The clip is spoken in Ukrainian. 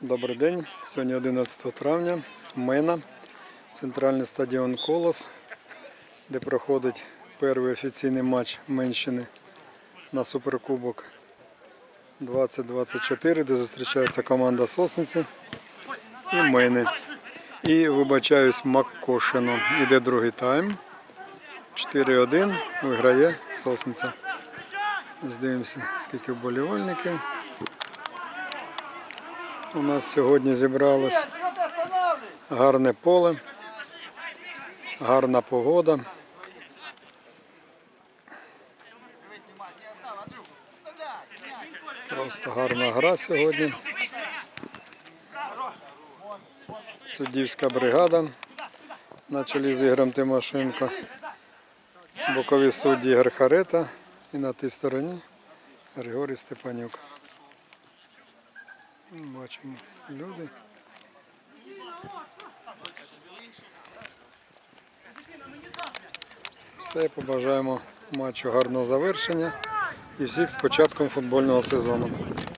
Добрий день. Сьогодні 11 травня. Мена, центральний стадіон Колос, де проходить перший офіційний матч Менщини на Суперкубок 2024, де зустрічається команда Сосниці і Мени. І вибачаюсь Маккошино. Іде другий тайм. 4-1 виграє Сосниця. Здивимося, скільки вболівальників. У нас сьогодні зібралось гарне поле, гарна погода. Просто гарна гра сьогодні. Суддівська бригада на чолі з Ігорем Тимошенко. Бокові судді Ігор Харета і на тій стороні Григорій Степанюк. Бачимо люди. Все, побажаємо матчу гарного завершення і всіх з початком футбольного сезону.